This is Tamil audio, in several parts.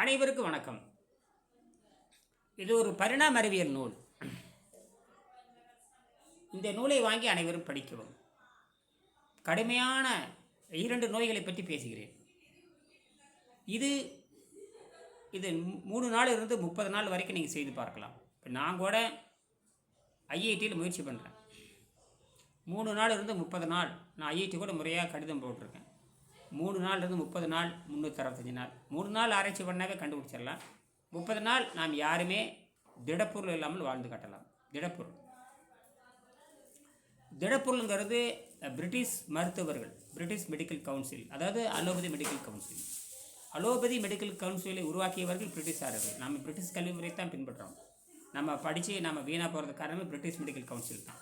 அனைவருக்கும் வணக்கம். இது ஒரு பரிணாம அறிவியல் நூல். இந்த நூலை வாங்கி அனைவரும் படிக்கவும். கடுமையான இரண்டு நோய்களை பற்றி பேசுகிறேன். இது இது மூணு நாள் இருந்து முப்பது நாள் வரைக்கும் நீங்கள் செய்து பார்க்கலாம். இப்போ நான் கூட ஐஐடியில் முயற்சி பண்ணுறேன். மூணு நாள் இருந்து முப்பது நாள் நான் ஐஐடி கூட முறையாக கடிதம் போட்டிருக்கேன். மூணு நாள்லேருந்து முப்பது நாள் முந்நூற்றறுபத்தஞ்சு நாள். மூணு நாள் ஆராய்ச்சி பண்ணாவே கண்டுபிடிச்சிடலாம். முப்பது நாள் நாம் யாருமே திடப்பொருள் இல்லாமல் வாழ்ந்து காட்டலாம். திடப்பொருள். திடப்பொருளுங்கிறது பிரிட்டிஷ் மருத்துவர்கள் பிரிட்டிஷ் மெடிக்கல் கவுன்சில் அதாவது allopathy medical council. Allopathy medical கவுன்சிலை உருவாக்கியவர்கள் பிரிட்டிஷாரர்கள். நம்ம பிரிட்டிஷ் கல்வி முறை தான் பின்பற்றுறோம் நம்ம படித்து நம்ம வீணாக போகிறது காரணமே பிரிட்டிஷ் மெடிக்கல் கவுன்சில் தான்.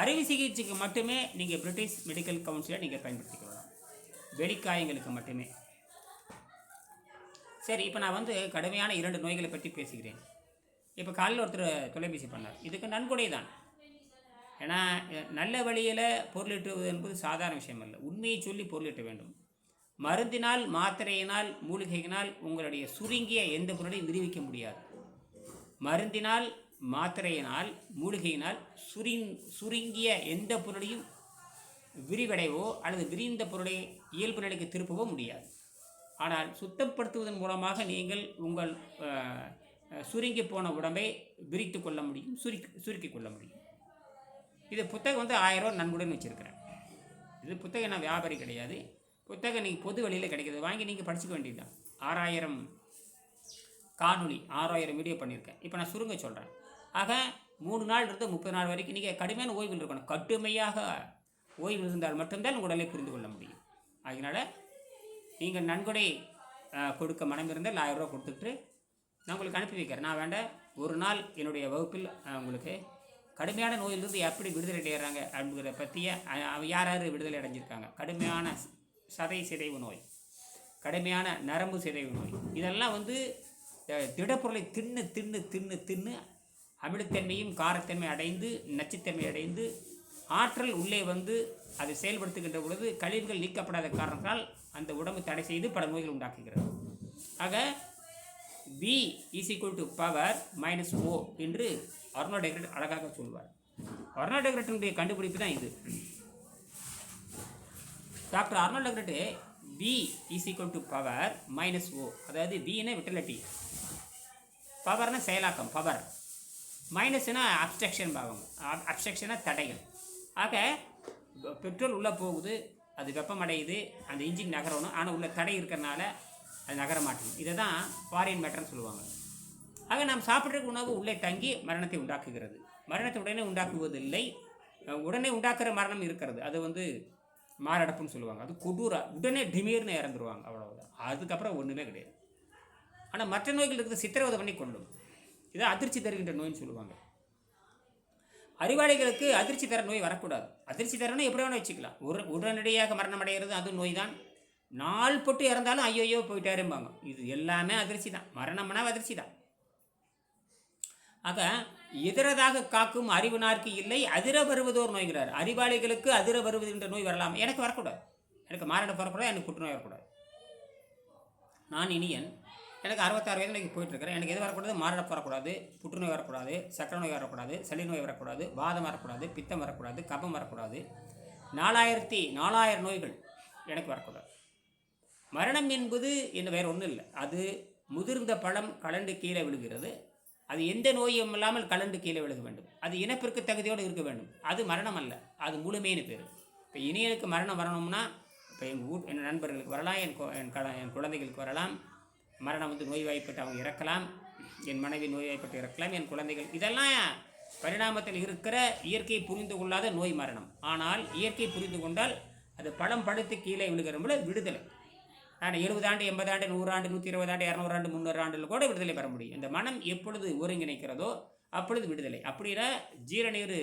அறுவை சிகிச்சைக்கு மட்டுமே நீங்கள் பிரிட்டிஷ் மெடிக்கல் கவுன்சிலை நீங்கள் பயன்படுத்திக்கலாம். வெடிக்காயங்களுக்கு மட்டுமே. சரி இப்போ நான் வந்து கடுமையான இரண்டு நோய்களை பற்றி பேசுகிறேன். இப்போ காலையில் ஒருத்தர் தொலைபேசி பண்ணார். இதுக்கு நன்கொடை தான். ஏன்னா நல்ல வழியில் பொருளிட்டுவது என்பது சாதாரண விஷயம் அல்ல. உண்மையை சொல்லி பொருளிட்ட வேண்டும். மருந்தினால் மாத்திரையினால் மூலிகையினால் உங்களுடைய சுருங்கிய எந்த பொருளையும் விரிவிக்க முடியாது. மருந்தினால் மாத்திரையினால் மூலிகையினால் சுரிங் சுருங்கிய எந்த பொருளையும் விரிவடைவோ அல்லது விரிந்த பொருளை இயல்பு நிலைக்கு திருப்பவும் முடியாது. ஆனால் சுத்தப்படுத்துவதன் மூலமாக நீங்கள் உங்கள் சுருங்கி போன உடம்பை விரித்து கொள்ள முடியும் சுருக்கி சுருக்கி கொள்ள முடியும். இது புத்தகம் வந்து ஆயிரம் ரூபா நன்கொடைன்னு வச்சுருக்கிறேன் இது புத்தகம் நான் வியாபாரி கிடையாது. புத்தகம் நீங்கள் பொது வழியில் கிடைக்கிது. வாங்கி நீங்கள் படிச்சுக்க வேண்டியதுதான். ஆறாயிரம் காணொளி ஆறாயிரம் வீடியோ பண்ணியிருக்கேன். இப்போ நான் சுருங்க சொல்கிறேன் ஆக மூணு நாள் இருந்து முப்பது நாள் வரைக்கும் நீங்கள் கடுமையான ஓய்வில் இருக்கணும். கடுமையாக ஓய்வு இருந்தால் மட்டும்தான் உடலை புரிந்து கொள்ள முடியும். அதனால் நீங்கள் நன்கொடை கொடுக்க மனம் இருந்தால் ஆயிரம் ரூபா கொடுத்துட்டு நான் உங்களுக்கு அனுப்பி வைக்கிறேன். நான் வேண்டாம் ஒரு நாள் என்னுடைய வகுப்பில் உங்களுக்கு கடுமையான நோயிலிருந்து எப்படி விடுதலை அடைகிறாங்க அப்படிங்கிற பற்றிய யார் யார் விடுதலை அடைஞ்சிருக்காங்க? கடுமையான சதை சிதைவு நோய் கடுமையான நரம்பு சிதைவு நோய். இதெல்லாம் வந்து திடப்பொருளை தின்னு தின்னு தின்னு தின்னு அமிலத்தன்மையும் காரத்தன்மை அடைந்து நச்சுத்தன்மை அடைந்து ஆற்றல் உள்ளே வந்து அதை செயல்படுத்துகின்ற பொழுது கழிவுகள் நீக்கப்படாத காரணத்தால் அந்த உடம்பு தடை செய்து பல நோய்கள் உண்டாக்குகிறது. ஆக V is equal to power minus O என்று அர்னோ டெக்ரேட் அழகாக சொல்வார். அர்னோ டெக்ரேட்டனுடைய கண்டுபிடிப்பு தான் இது. Doctor Arnold Ehret V is equal to power minus O அதாவது வினா விட்டலட்டி. பவர்னா செயலாக்கம் பவர் மைனஸ்னா அப்ஸ்ட்ரக்ஷன் பாகம் அப்ஸ்ட்ரக்ஷனா தடைகள். ஆக பெட்ரோல் உள்ளே போகுது அது வெப்பமடையுது அந்த இன்ஜின் நகரணும். ஆனால் உள்ள தடை இருக்கிறனால அது நகர மாட்டேங்குது. இதை தான் ஃபாரின் மேட்டர்னு சொல்லுவாங்க. ஆக நாம் சாப்பிட்ற உணவு உள்ளே தங்கி மரணத்தை உண்டாக்குகிறது. மரணத்தை உடனே உண்டாக்குவதில்லை. உடனே உண்டாக்குற மரணம் இருக்கிறது. அது வந்து மாரடப்புன்னு சொல்லுவாங்க. அது கொடூரா. உடனே டிமீர்னு இறந்துருவாங்க. அவ்வளோதான் அதுக்கப்புறம் ஒன்றுமே கிடையாது. ஆனால் மற்ற நோய்கள் இருக்கிற சித்திரவதை பண்ணி கொள்ளும். இதை அதிர்ச்சி தருகின்ற நோய்னு சொல்லுவாங்க. அறிவாளிகளுக்கு அதிர்ச்சி தர நோய் வரக்கூடாது. அதிர்ச்சி தரணும் எப்படி வேணால் வச்சுக்கலாம். ஒரு உடனடியாக மரணம் அடைகிறது அது நோய் தான் நாள் போட்டு இறந்தாலும் ஐயோயோ போயிட்டாரும்பாங்க. இது எல்லாமே அதிர்ச்சி தான். மரணம்னா அதிர்ச்சி தான். ஆக எதிரதாக காக்கும் அறிவுனார்க்கு இல்லை அதிர வருவதோர் நோய்கிறார். அறிவாளிகளுக்கு அதிர வருவது என்ற நோய் வரலாம். எனக்கு வரக்கூடாது. எனக்கு மாரடைப்பு வரக்கூடாது எனக்கு புற்றுநோய் வரக்கூடாது. நான் இனியன் எனக்கு அறுபத்தாறு வயதில் எனக்கு போயிட்டுருக்கிறேன். எனக்கு எது வரக்கூடாது? மாரடைப்பு வரக்கூடாது. புற்றுநோய் வரக்கூடாது. சக்கரை நோய் வரக்கூடாது. சளி நோய் வரக்கூடாது. வாதம் வரக்கூடாது. பித்தம் வரக்கூடாது. கபம் வரக்கூடாது. நாலாயிரத்தி நாலாயிரம் நோய்கள் எனக்கு வரக்கூடாது. மரணம் என்பது என்ன வேறு ஒன்றும் இல்லை. அது முதிர்ந்த பழம் கலண்டு கீழே விழுகிறது. அது எந்த நோயும் இல்லாமல் கலண்டு கீழே விழுக வேண்டும். அது இனப்பிற்கு தகுதியோடு இருக்க வேண்டும். அது மரணம் அல்ல. அது முழுமைன்னு பேர். இப்போ இனியனுக்கு மரணம் வரணும்னா இப்போ எங்கள் ஊர் என் நண்பர்களுக்கு வரலாம். என் என் என் குழந்தைகளுக்கு வரலாம். மரணம் வந்து நோய்வாய்ப்பட்டு அவங்க இறக்கலாம். என் மனைவி நோய்வாய்ப்பட்டு இறக்கலாம். என் குழந்தைகள் இதெல்லாம் பரிணாமத்தில் இருக்கிற இயற்கையை புரிந்து கொள்ளாத நோய் மரணம். ஆனால் இயற்கை புரிந்து கொண்டால் அது பழம் படுத்து கீழே விழுகிறவங்கள விடுதலை. ஆனால் எழுபது ஆண்டு எண்பது ஆண்டு நூறு ஆண்டு நூற்றி இருபது ஆண்டு இரநூறு ஆண்டு முந்நூறு ஆண்டில் கூட விடுதலை பெற முடியும். இந்த மனம் எப்பொழுது ஒருங்கிணைக்கிறதோ அப்பொழுது விடுதலை. அப்படின்னா ஜீரநீர்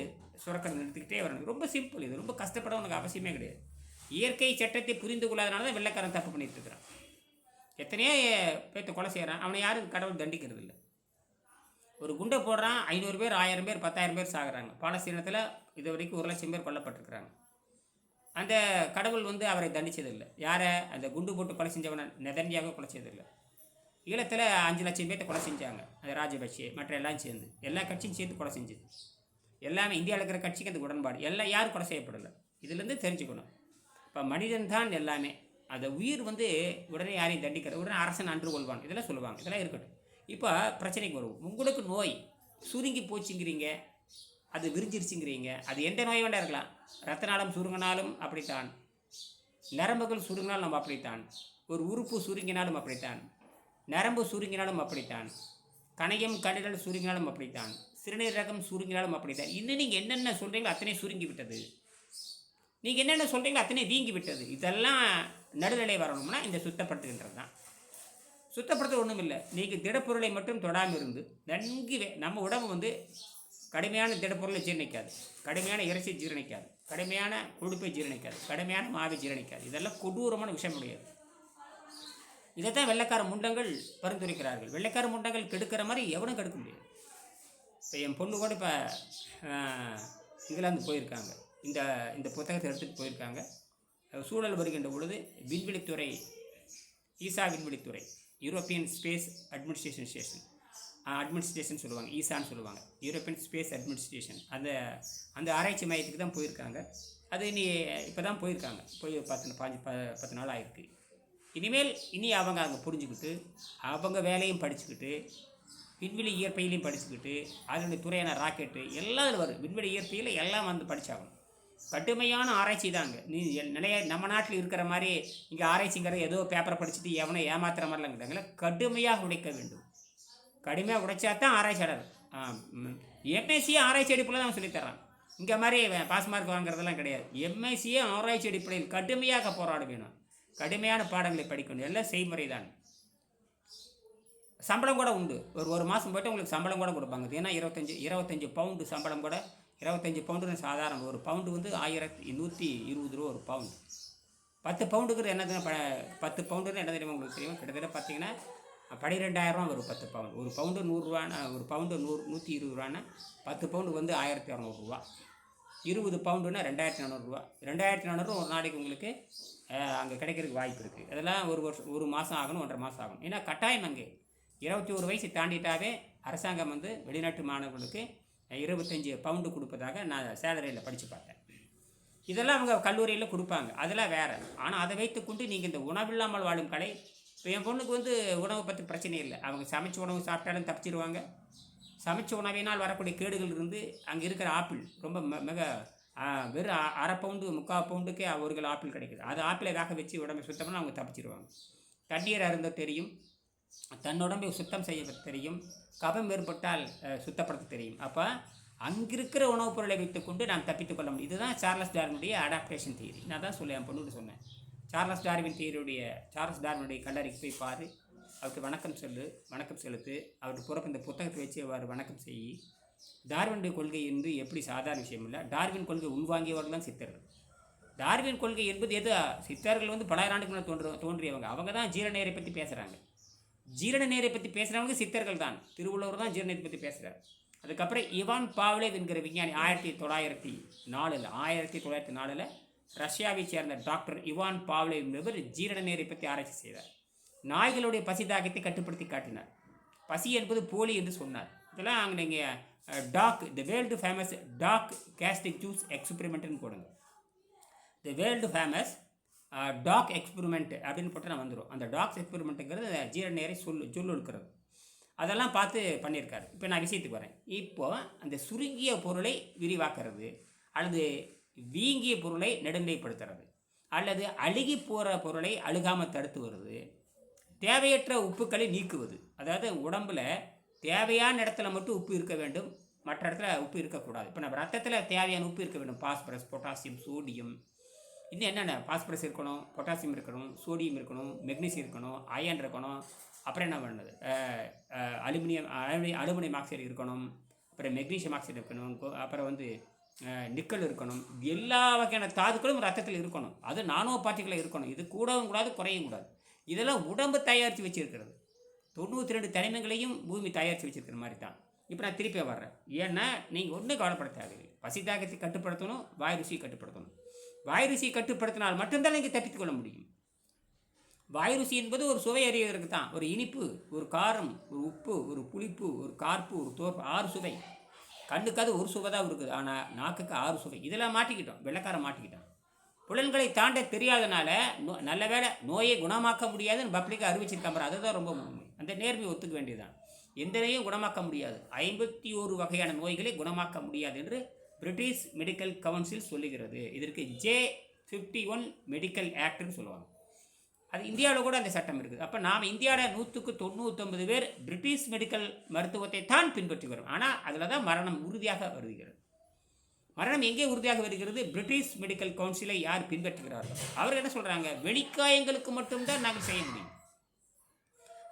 சுரக்கிறது நிறுத்திக்கிட்டே வரணும். ரொம்ப சிம்பிள் இது ரொம்ப கஷ்டப்பட உனக்கு அவசியமே கிடையாது. இயற்கை சட்டத்தை புரிந்து கொள்ளாதனால தான் வெள்ளைக்காரன் தப்பு பண்ணிட்டு இருக்கிறான். எத்தனையோ பேர்த்த கொலை செய்கிறான் அவனை யாரும் கடவுள் தண்டிக்கிறது இல்லை ஒரு குண்டை போடுறான் ஐநூறு பேர் ஆயிரம் பேர் பத்தாயிரம் பேர் சாகுறாங்க. பாலஸ்தீனத்தில் இது வரைக்கும் ஒரு லட்சம் பேர் கொல்லப்பட்டிருக்கிறாங்க. அந்த கடவுள் வந்து அவரை தண்டிச்சதில்லை. யாரை? அந்த குண்டு போட்டு கொலை செஞ்சவனை நெதன்யாவை கொலை செய்ததில்லை. ஈழத்தில் அஞ்சு லட்சம் பேர்த்த கொலை செஞ்சாங்க அந்த ராஜபக்ஷே மற்ற எல்லாம் சேர்ந்து. எல்லா கட்சியும் சேர்ந்து கொலை செஞ்சது. எல்லாமே இந்தியாவில் இருக்கிற கட்சிக்கு அது உடன்பாடு. எல்லாம் யாரும் கொலை செய்யப்படலை. இதுலேருந்து தெரிஞ்சுக்கணும். இப்போ மனிதன் தான் எல்லாமே. அந்த உயிர் வந்து உடனே யாரையும் தண்டிக்கிறது உடனே அரசன் அன்று கொள்வான். இதெல்லாம் சொல்லுவாங்க. இதெல்லாம் இருக்கட்டும். இப்போ பிரச்சனைக்கு வருவோம். உங்களுக்கு நோய் சுருங்கி போச்சுங்கிறீங்க அது விரிஞ்சிருச்சுங்கிறீங்க அது எந்த நோய் வேண்டாம் இருக்கலாம். ரத்த நாளம் சுருங்கினாலும் அப்படித்தான். நரம்புகள் சுருங்கினாலும் நம்ம அப்படித்தான். ஒரு உறுப்பு சுருங்கினாலும் அப்படித்தான். நரம்பு சுருங்கினாலும் அப்படித்தான். கணையம் கடிதல் சுருங்கினாலும் அப்படித்தான். சிறுநீரகம் சுருங்கினாலும் அப்படித்தான். இன்னும் நீங்கள் என்னென்ன சொல்கிறீங்களோ அத்தனை சுருங்கி விட்டது. நீங்கள் என்னென்ன சொல்கிறீங்களோ அத்தனை வீங்கி விட்டது. இதெல்லாம் நடுநிலை வரணும்னா இந்த சுத்தப்படுத்துகின்றது தான் சுத்தப்படுத்த ஒன்றும் இல்லை நீங்கள் திடப்பொருளை மட்டும் தொடாமல் இருந்து நன்கு நம்ம உடம்பு வந்து கடுமையான திடப்பொருளை ஜீரணிக்காது. கடுமையான இறைச்சி ஜீரணிக்காது. கடுமையான கொழுப்பை ஜீரணிக்காது. கடுமையான மாவை ஜீரணிக்காது. இதெல்லாம் கொடூரமான விஷயம் முடியாது இதைத்தான் வெள்ளைக்கார முண்டங்கள் பரிந்துரைக்கிறார்கள். வெள்ளைக்கார முண்டங்கள் கெடுக்கிற மாதிரி எவனும் கெடுக்க முடியாது. இப்போ என் பொண்ணு கூட இப்போ இங்கிலாந்து போயிருக்காங்க. இந்த இந்த புத்தகத்தை எடுத்துகிட்டு போயிருக்காங்க. சூழல் வருகின்ற பொழுது விண்வெளித்துறை ESA விண்வெளித்துறை European space administration station administration சொல்லுவாங்க ஈசான்னு சொல்லுவாங்க. யூரோப்பியன் ஸ்பேஸ் அட்மினிஸ்ட்ரேஷன் அந்த அந்த ஆராய்ச்சி மையத்துக்கு தான் போயிருக்காங்க. அது இனி இப்போ தான் போயிருக்காங்க. போய் பத்து பாஞ்சு ப பத்து நாள் ஆயிருக்கு. இனிமேல் இனி அவங்க அங்கே புரிஞ்சுக்கிட்டு அவங்க வேலையும் படிச்சுக்கிட்டு விண்வெளி இயற்பியலையும் படிச்சுக்கிட்டு அதனுடைய துறையான ராக்கெட்டு எல்லாம் அதில் வரும். விண்வெளி இயற்பையில் எல்லாம் வந்து படித்தாகணும் கடுமையான ஆராய்ச்சி தாங்க நீ நிறைய நம்ம நாட்டில் இருக்கிற மாதிரி இங்கே ஆராய்ச்சிங்கிறது ஏதோ பேப்பரை படிச்சுட்டு எவனை ஏமாத்துற மாதிரிலாம் கிடையாது கடுமையாக உடைக்க வேண்டும். கடுமையாக உடைச்சா தான் ஆராய்ச்சியாளர் எம்எஸ்சியே ஆராய்ச்சி அடிப்படையில் தான் சொல்லித்தரான் இங்கே மாதிரி பாஸ் மார்க் வாங்குறதெல்லாம் கிடையாது. எம்எஸ்சியே ஆராய்ச்சி அடிப்படையில் கடுமையாக போராட வேணும். கடுமையான பாடங்களை படிக்கணும். எல்லாம் செய்முறை தான். சம்பளம் கூட உண்டு. ஒரு ஒரு மாதம் போய்ட்டு உங்களுக்கு சம்பளம் கூட கொடுப்பாங்க. ஏன்னா இருபத்தஞ்சி இருபத்தஞ்சி பவுண்டு சம்பளம் கூட இருபத்தஞ்சி பவுண்டுன்னு சாதாரண. ஒரு பவுண்டு வந்து ஆயிரத்தி நூற்றி இருபது ரூபா ஒரு பவுண்டு பத்து பவுண்டுக்கு என்ன ப- பத்து பவுண்டுன்னு என்ன தெரியுமா உங்களுக்கு தெரியும்? கிட்டத்தட்ட பார்த்தீங்கன்னா பனிரெண்டாயிரரூவா வரும் பத்து பவுண்டு ஒரு பவுண்டு நூறுரூவானா ஒரு பவுண்டு நூறு நூற்றி இருபது ரூபான்னா பத்து பவுண்டு வந்து ஆயிரத்தி இரநூறுவா இருபது பவுண்டுன்னா ரெண்டாயிரத்தி நானூறுரூவா ரெண்டாயிரத்தி நானூறு ஒரு நாளைக்கு உங்களுக்கு அங்கே கிடைக்கிறதுக்கு வாய்ப்பு இருக்குது அதெல்லாம் ஒரு வருஷம் ஒரு மாதம் ஆகணும் ஒன்றரை மாதம் ஆகணும். ஏன்னா கட்டாயம் அங்கே. இருபத்தி ஒரு வயசு தாண்டிட்டாவே அரசாங்கம் வந்து வெளிநாட்டு மாணவர்களுக்கு இருபத்தஞ்சி பவுண்டு கொடுப்பதாக நான் சேலரியில் படித்து பார்த்தேன். இதெல்லாம் அவங்க கல்லூரியில் கொடுப்பாங்க. அதெல்லாம் வேறு. ஆனால் அதை வைத்துக்கொண்டு நீங்கள் இந்த உணவில்லாமல் வாழும் கலை இப்போ என் பொண்ணுக்கு வந்து உணவை பற்றி பிரச்சனை இல்லை. அவங்க சமைச்ச உணவு சாப்பிட்டாலும் தப்பிச்சிருவாங்க. சமைச்ச உணவினால் வரக்கூடிய கேடுகள் இருந்து அங்கே இருக்கிற ஆப்பிள் ரொம்ப ம- மிக வெறும் அரை பவுண்டு முக்கால் பவுண்டுக்கே ஒரு கிலோ ஆப்பிள் கிடைக்குது. அது ஆப்பிளை வேக வச்சு உடம்பு சுத்தம்னா அவங்க தப்பிச்சிருவாங்க. தண்ணீர் அருந்த தெரியும். தன் உடம்பை சுத்தம் செய்ய தெரியும் கபம் ஏற்பட்டால் சுத்தப்படுத்த தெரியும். அப்போ அங்கிருக்கிற உணவுப் பொருளை வைத்துக்கொண்டு நாம் தப்பித்துக் கொள்ள முடியும். இதுதான் சார்லஸ் டார்வினுடைய அடாப்டேஷன் தியரி நான் தான் சொல்ல என் பொண்ணுட்டு சொன்னேன். சார்லஸ் டார்வின் தியரியுடைய சார்லஸ் டார்வினுடைய கல்லறைக்கு போய் பாரு. அவருக்கு வணக்கம் சொல்லு வணக்கம் செலுத்து. அவருக்கு பிறப்பு இந்த புத்தகத்தை வச்சு அவர் வணக்கம் செய். டார்வினுடைய கொள்கை என்று எப்படி சாதாரண விஷயம் இல்லை. டார்வின் கொள்கை உள்வாங்கியவர்கள் தான் சித்தர்கள். டார்வின் கொள்கை என்பது எது? சித்தர்கள் வந்து பல ஆண்டுக்கு முன்னாடி தோன்று தோன்றியவங்க. அவங்க தான் ஜீரணநீரை பற்றி பேசுகிறாங்க ஜீரண நேரை பற்றி பேசுகிறவங்க சித்தர்கள் தான் திருவள்ளுவர் தான் ஜீரணத்தை பற்றி பேசுகிறார் அதுக்கப்புறம் இவான் பாவ்லேவ் என்கிற விஞ்ஞானி ஆயிரத்தி தொள்ளாயிரத்தி நாலில் ஆயிரத்தி தொள்ளாயிரத்தி நாலில் ரஷ்யாவை சேர்ந்த டாக்டர் இவான் பாவ்லேவ் என்பவர் ஜீரண நீரை பற்றி ஆராய்ச்சி செய்தார். நாய்களுடைய பசி தாகத்தை கட்டுப்படுத்தி காட்டினார். பசி என்பது போலி என்று சொன்னார். இதெல்லாம் அங்கே நீங்கள் dog the world famous dog caustic juice எக்ஸ்பெரிமெண்ட்னு போடுங்க. The world famous dog experiment அப்படின்னு போட்டு நான் வந்துடும் அந்த டாக்ஸ் எக்ஸ்பெரிமெண்ட்டுங்கிறது ஜீரண நேரை சொல் சொல்லொழுக்கிறது அதெல்லாம் பார்த்து பண்ணியிருக்காரு. இப்போ நான் விஷயத்துக்கு வரேன். இப்போது அந்த சுருங்கிய பொருளை விரிவாக்குறது அல்லது வீங்கிய பொருளை நெடுநிலைப்படுத்துறது அல்லது அழுகி போகிற பொருளை அழுகாமல் தடுத்து வருது தேவையற்ற உப்புக்களை நீக்குவது. அதாவது உடம்புல தேவையான இடத்துல மட்டும் உப்பு இருக்க வேண்டும் மற்ற இடத்துல உப்பு இருக்கக்கூடாது. இப்போ நம்ம ரத்தத்தில் தேவையான உப்பு இருக்க வேண்டும். பாஸ்பரஸ் பொட்டாசியம் சோடியம் இன்னும் என்னென்ன? பாஸ்பரஸ் இருக்கணும் பொட்டாசியம் இருக்கணும் சோடியம் இருக்கணும் மெக்னீசியம் இருக்கணும் அயன் இருக்கணும். அப்புறம் என்ன பண்ணுது? அலுமினியம் அலுமினியம் அலுமினியம் ஆக்சைடு இருக்கணும். அப்புறம் மெக்னீசியம் ஆக்சைடு இருக்கணும். அப்புறம் வந்து நிக்கல் இருக்கணும். எல்லா வகையான தாதுக்களும் ரத்தத்தில் இருக்கணும். அது நானோ பார்ட்டிகளில் இருக்கணும். இது கூடவும் கூடாது குறையும் கூடாது. இதெல்லாம் உடம்பு தயாரித்து வச்சிருக்கிறது. தொண்ணூற்றி ரெண்டு தனிமங்களையும் பூமி தயாரித்து வச்சிருக்கிற மாதிரி தான். இப்போ நான் திருப்பி வர்றேன். ஏன்னா நீங்கள் ஒன்றும் கவலைப்பட தேவையில்லை. பசி தாகத்தை கட்டுப்படுத்தணும் வாய் ருசியை கட்டுப்படுத்தணும். வாய் ருசியை கட்டுப்படுத்தினால் மட்டும்தான் நீங்கள் தப்பித்துக் கொள்ள முடியும். வாய் ருசி என்பது ஒரு சுவை அறிவதற்கு தான். ஒரு இனிப்பு ஒரு காரம் ஒரு உப்பு ஒரு புளிப்பு ஒரு கார்ப்பு ஒரு தோற்பு ஆறு சுவை. கண்ணுக்கு அது ஒரு சுவை தான் இருக்குது. ஆனால் நாக்குக்கு ஆறு சுவை. இதெல்லாம் மாட்டிக்கிட்டோம். வெள்ளைக்காரன் மாட்டிக்கிட்டோம் புலன்களை தாண்ட தெரியாதனால நோ நல்ல வேளை நோயை குணமாக்க முடியாதுன்னு பப்ளிக்காக அறிவிச்சிருக்காம அதுதான் ரொம்ப உண்மை அந்த நேர்மையை ஒத்துக்க வேண்டியதுதான். எந்த நோயும் குணமாக்க முடியாது. ஐம்பத்தி ஒரு வகையான நோய்களை குணமாக்க முடியாது என்று பிரிட்டிஷ் மெடிக்கல் கவுன்சில் சொல்லுகிறது. இதற்கு ஜே ஃபிஃப்டி ஒன் மெடிக்கல் ஆக்ட்னு சொல்லுவாங்க. அது இந்தியாவில் கூட அந்த சட்டம் இருக்குது. அப்போ நாம் இந்தியாவில் நூற்றுக்கு தொண்ணூற்றொம்பது பேர் பிரிட்டிஷ் மெடிக்கல் மருத்துவத்தை தான் பின்பற்றி வரும். ஆனால் அதில் தான் மரணம் உறுதியாக வருகிறது. மரணம் எங்கே உறுதியாக வருகிறது? பிரிட்டிஷ் மெடிக்கல் கவுன்சிலை யார் பின்பற்றுகிறார்கள்? அவர் என்ன சொல்கிறாங்க வெளிக்காயங்களுக்கு மட்டும்தான் நாங்கள் செய்ய முடியும்.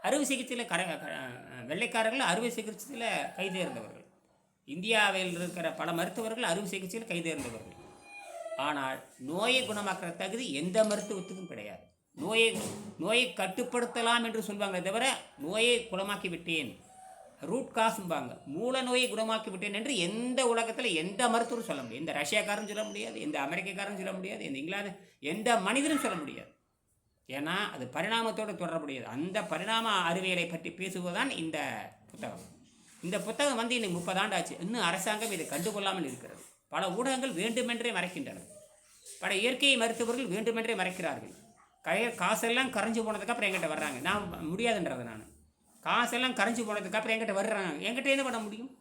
அறுவை சிகிச்சையில் கர க- வெள்ளைக்காரர்கள் அறுவை சிகிச்சையில் கைதேர்ந்தவர்கள். இந்தியாவில் இருக்கிற பல மருத்துவர்கள் அறுவை சிகிச்சையில் கைதேர்ந்தவர்கள். ஆனால் நோயை குணமாக்குற தகுதி எந்த மருத்துவத்துக்கும் கிடையாது. நோயை நோயை கட்டுப்படுத்தலாம் என்று சொல்வாங்களே தவிர நோயை குணமாக்கி விட்டேன். ரூட் காசும்பாங்க மூல நோயை குணமாக்கி விட்டேன் என்று எந்த உலகத்தில் எந்த மருத்துவரும் சொல்ல முடியாது. எந்த ரஷ்யாக்காரன் சொல்ல முடியாது. எந்த அமெரிக்கக்காரன் சொல்ல முடியாது. எந்த இங்கிலாந்து எந்த மனிதனும் சொல்ல முடியாது. ஏன்னா அது பரிணாமத்தோடு தொடர்புடையது. அந்த பரிணாம அறிவியலை பற்றி பேசுவதுதான் இந்த புத்தகம். இந்த புத்தகம் வந்து இன்னைக்கு முப்பது ஆண்டு ஆச்சு இன்னும் அரசாங்கம் இதை கண்டுகொள்ளாமல் இருக்கிறது. பல ஊடகங்கள் வேண்டுமென்றே மறைக்கின்றன. பல இயற்கை மருத்துவர்கள் வேண்டுமென்றே மறைக்கிறார்கள். கைய காசெல்லாம் கரைஞ்சு போனதுக்கப்புறம் எங்கிட்ட வர்றாங்க. நான் முடியாதுன்றது நான். காசெல்லாம் கரைஞ்சு போனதுக்கப்புறம் எங்கிட்ட வர்றாங்க. என்கிட்ட என்ன பண்ண முடியும்?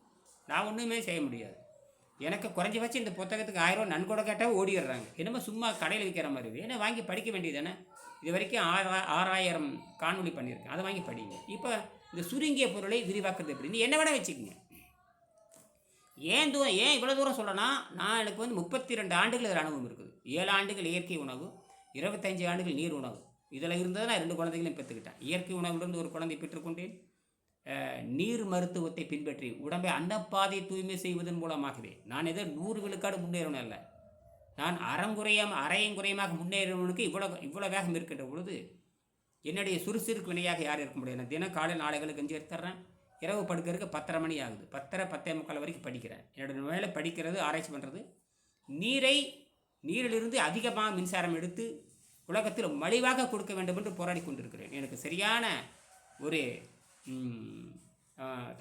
நான் ஒன்றுமே செய்ய முடியாது. எனக்கு குறைஞ்சபட்சம் இந்த புத்தகத்துக்கு ஆயிரம் ரூபா நன்கொடை கேட்டால் ஓடிடுறாங்க. என்னமோ சும்மா கடையில் விற்கிற மாதிரி ஏன்னா வாங்கி படிக்க வேண்டியது தானே? இது வரைக்கும் ஆறா ஆறாயிரம் காணொலி பண்ணியிருக்கேன். அதை வாங்கி படிங்க. இப்போ இந்த சுருங்கிய பொருளை விரிவாக்குறது எப்படி? என்ன வேணால் வச்சுக்கோங்க. ஏன் தூரம் ஏன் இவ்வளோ தூரம் சொல்லனா நான் எனக்கு வந்து முப்பத்தி ரெண்டு ஆண்டுகள் இதில் அனுபவம் இருக்குது. ஏழு ஆண்டுகள் இயற்கை உணவு இருபத்தஞ்சு ஆண்டுகள் நீர் உணவு. இதில் இருந்தது நான் ரெண்டு குழந்தைகளையும் பெற்றுக்கிட்டேன். இயற்கை உணவிலிருந்து ஒரு குழந்தை பெற்றுக்கொண்டேன். நீர் மருத்துவத்தை பின்பற்றி உடம்பை அன்னப்பாதை தூய்மை செய்வதன் மூலமாகவே. நான் ஏதோ நூறு விழுக்காடு முன்னேறணும் இல்லை நான் அறங்குறையம் அரையங்குறையமாக குறையமாக இவ்வளோ இவ்வளோ வேகம் இருக்கின்ற பொழுது என்னுடைய சுறுசுறுக்கு வினையாக யார் இருக்க முடியாது நான் தினம் காலை நாளைகளுக்கு கஞ்சி எடுத்துறேன் இரவு படுக்கிறதுக்கு பத்தரை மணி ஆகுது. பத்தரை பத்தே முக்கால் வரைக்கும் படிக்கிறேன். என்னோட வேலை படிக்கிறது ஆராய்ச்சி பண்ணுறது நீரை நீரிலிருந்து அதிகமாக மின்சாரம் எடுத்து உலகத்தில் மலிவாக கொடுக்க வேண்டும் என்று போராடி கொண்டிருக்கிறேன். எனக்கு சரியான ஒரு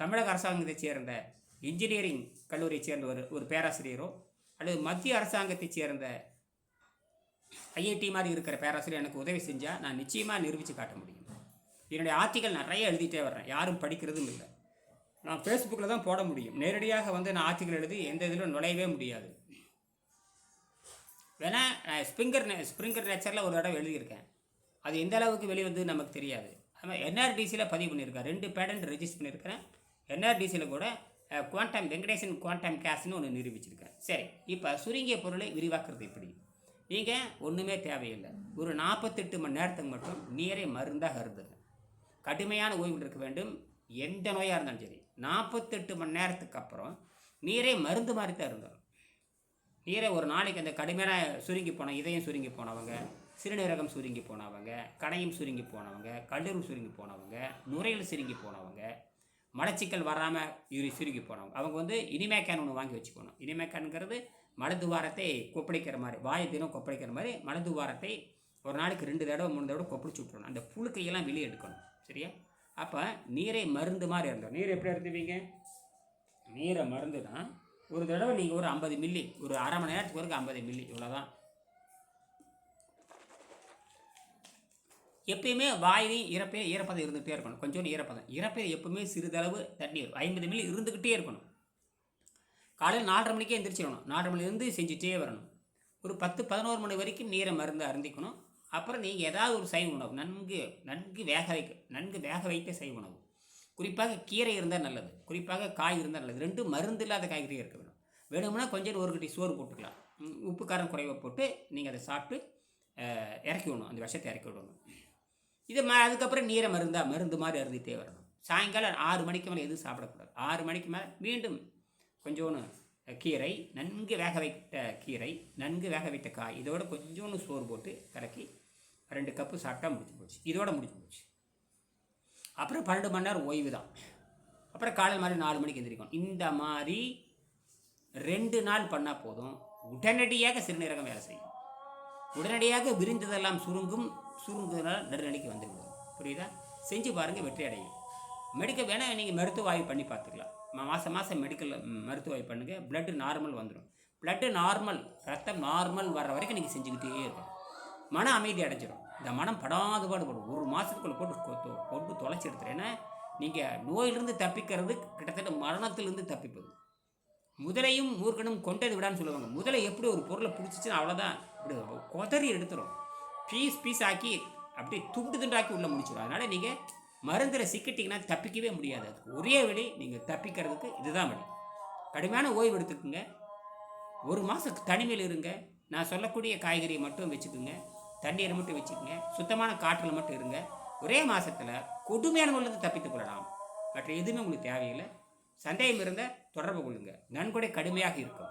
தமிழக அரசாங்கத்தைச் சேர்ந்த இன்ஜினியரிங் கல்லூரியை சேர்ந்த ஒரு ஒரு பேராசிரியரோ அல்லது மத்திய அரசாங்கத்தைச் சேர்ந்த ஐஐடி மாதிரி இருக்கிற பேராசிரியர் எனக்கு உதவி செஞ்சால் நான் நிச்சயமாக நிரூபித்து காட்ட முடியும். என்னுடைய ஆர்டிக்கல் நிறைய எழுதிட்டே வர்றேன். யாரும் படிக்கிறதும் இல்லை. நான் ஃபேஸ்புக்கில் தான் போட முடியும். நேரடியாக வந்து நான் ஆர்டிக்கல் எழுதி எந்த இதிலும் நுழையவே முடியாது. வேணா நான் ஸ்ப்ரிங்கர் நே ஸ்ப்ரிங்கர் நேச்சரில் ஒரு தடவை எழுதியிருக்கேன். அது எந்த அளவுக்கு வெளிவந்து நமக்கு தெரியாது. அதுமாதிரி என்ஆர்டிசியில் பதிவு பண்ணியிருக்கேன். ரெண்டு பேட்டன்ட் ரெஜிஸ்டர் பண்ணியிருக்கிறேன். என்ஆர்டிசியில் கூட குவாண்டம் வெங்கடேசன் குவாண்டம் கேஷ்னு ஒன்று நிரூபிச்சிருக்கேன். சரி இப்போ சுருங்கிய பொருளை விரிவாக்குறது எப்படி? நீங்கள் ஒன்றுமே தேவையில்லை. ஒரு நாற்பத்தெட்டு மணி நேரத்துக்கு மட்டும் நீரை மருந்தாக கருதுங்க கடுமையான ஓய்வு இருக்க வேண்டும். எந்த நோயாக இருந்தாலும் சரி. நாற்பத்தெட்டு மணி நேரத்துக்கு அப்புறம் நீரை மருந்து மாதிரி தான் இருந்தோம் நீரை ஒரு நாளைக்கு அந்த கடுமையான சுருங்கி போன இதயம் சுருங்கி போனவங்க சிறுநீரகம் சுருங்கி போனவங்க கணையும் சுருங்கி போனவங்க கல்லூரி சுருங்கி போனவங்க நுரையில் சுருங்கி போனவங்க மலச்சிக்கல் வராமல் இரு சுருங்கி போனவங்க. அவங்க வந்து இனிமேக்கான் ஒன்று வாங்கி வச்சுக்கணும். இனிமேக்கான்ங்கிறது மலதுவாரத்தை கொப்பளிக்கிற மாதிரி வாயை தினம் கொப்பளிக்கிற மாதிரி மலதுவாரத்தை ஒரு நாளைக்கு ரெண்டு தடவை மூணு தடவை கொப்பளிச்சு விட்றணும் அந்த புழுக்கையெல்லாம் வெளியே எடுக்கணும். சரியா? அப்போ நீரை மருந்து மாதிரி இருந்தோம். நீர் எப்படி எடுத்துவீங்க நீரை மருந்து தான் ஒரு தடவை நீங்கள் ஒரு ஐம்பது மில்லி ஒரு அரை மணி நேரத்துக்கு ஒரு ஐம்பது மில்லி இவ்வளோதான் எப்பயுமே வாயிலையும் இறப்பே ஈரப்பதம் இருந்துகிட்டே இருக்கணும். கொஞ்சோண்டு ஈரப்பதம் இறப்பையில் எப்பவுமே சிறிதளவு தண்ணீர் ஐம்பது மில்லி இருந்துக்கிட்டே இருக்கணும். காலையில் நாலரை மணிக்கே எந்திரிச்சிடணும். நாலரை மணிலேருந்து செஞ்சுட்டே வரணும். ஒரு பத்து பதினோரு மணி வரைக்கும் நீரை மருந்து அருந்திக்கணும். அப்புறம் நீங்கள் ஏதாவது ஒரு சைவ உணவு நன்கு நன்கு வேக வைக்க நன்கு வேக வைத்த சைவ உணவு. குறிப்பாக கீரை இருந்தால் நல்லது. குறிப்பாக காய் இருந்தால் நல்லது. ரெண்டு மருந்து இல்லாத காய்கறியாக இருக்க வேணும் வேணும்னா கொஞ்சம் ஒரு கட்டி சோறு போட்டுக்கலாம். உப்பு காரம் குறைவாக போட்டு நீங்கள் அதை சாப்பிட்டு இறக்கி விடணும். அந்த விஷத்தை இறக்கி விடணும். இது ம அதுக்கப்புறம் நீரை மருந்தா மருந்து மாதிரி அருந்திட்டே வரணும் சாயங்காலம் ஆறு மணிக்கு மேலே எதுவும் சாப்பிடக்கூடாது. ஆறு மணிக்கு மேலே மீண்டும் கொஞ்சோண்டு கீரை நன்கு வேக வைத்த கீரை நன்கு வேக வைத்த காய் இதோட கொஞ்சோண்டு சோறு போட்டு கலக்கி ரெண்டு கப்பு சாப்பிட்டா முடிஞ்சு போச்சு. இதோட முடிஞ்சு போச்சு. அப்புறம் பன்னெண்டு மணி நேரம் ஓய்வு தான். அப்புறம் காலையில் மாதிரி நாலு மணிக்கு எந்திரிக்கணும். இந்த மாதிரி ரெண்டு நாள் பண்ணால் போதும். உடனடியாக சிறுநீரகம் வேலை செய்யும். உடனடியாக விரிந்ததெல்லாம் சுருங்கும். சுருங்குறதுனால நடுநிலைக்கு வந்துவிடும் புரியுதா? செஞ்சு பாருங்கள் வெற்றி அடையும். மெடிக்கல் வேணால் நீங்கள் மருத்துவ ஆய்வு பண்ணி பார்த்துக்கலாம். மாதம் மாதம் மெடிக்கல் மருத்துவ ஆய்வு பண்ணுங்கள் பிளட்டு நார்மல் வந்துடும். பிளட்டு நார்மல் ரத்தம் நார்மல் வர்ற வரைக்கும் நீங்கள் செஞ்சுக்கிட்டே இருக்கணும். மன அமைதி அடைஞ்சிரும். இந்த மனம் படாத பாடுபடும் ஒரு மாதத்துக்குள்ளே போட்டு கொ- கொண்டு தொலைச்சி எடுத்துரும் ஏன்னா நீங்கள் நோயிலிருந்து தப்பிக்கிறது கிட்டத்தட்ட மரணத்திலிருந்து தப்பிப்பது. முதலையும் மூர்க்கனும் கொண்டது விடான்னு சொல்லுவாங்க. முதலை எப்படி ஒரு பொருளை பிடிச்சிச்சுன்னா அவ்வளோதான் இப்படி கொதறி எடுத்துரும். பீஸ் பீஸ் ஆக்கி அப்படியே துண்டு துண்டாக்கி உள்ளே முடிச்சிடும் அதனால் நீங்கள் மருந்தில் சிக்கிட்டிங்கன்னா தப்பிக்கவே முடியாது. அதுக்கு ஒரே வழி நீங்கள் தப்பிக்கிறதுக்கு இதுதான் வழி. கடுமையான ஓய்வு எடுத்துக்குங்க. ஒரு மாதம் தனிமையில் இருங்க. நான் சொல்லக்கூடிய காய்கறியை மட்டும் வச்சுக்கோங்க. தண்ணீரை மட்டும் வச்சுக்கோங்க. சுத்தமான காற்றில் மட்டும் இருங்க. ஒரே மாதத்தில் கொடுமையான நோயிலிருந்து தப்பித்துக் கொள்ளலாம். மற்ற எதுவுமே உங்களுக்கு தேவையில்லை. சந்தேகம் இருந்தால் தொடர்பு கொள்ளுங்க. நன்கொடை கடுமையாக இருக்கும்.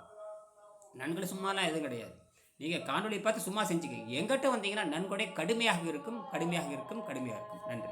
நன்கொடை சும்மாலாம் எதுவும் கிடையாது. நீங்கள் காணொலி பார்த்து சும்மா செஞ்சுக்கோங்க. எங்கிட்ட வந்தீங்கன்னா நன்கொடை கடுமையாக இருக்கும் கடுமையாக இருக்கும் கடுமையாக இருக்கும். நன்றி.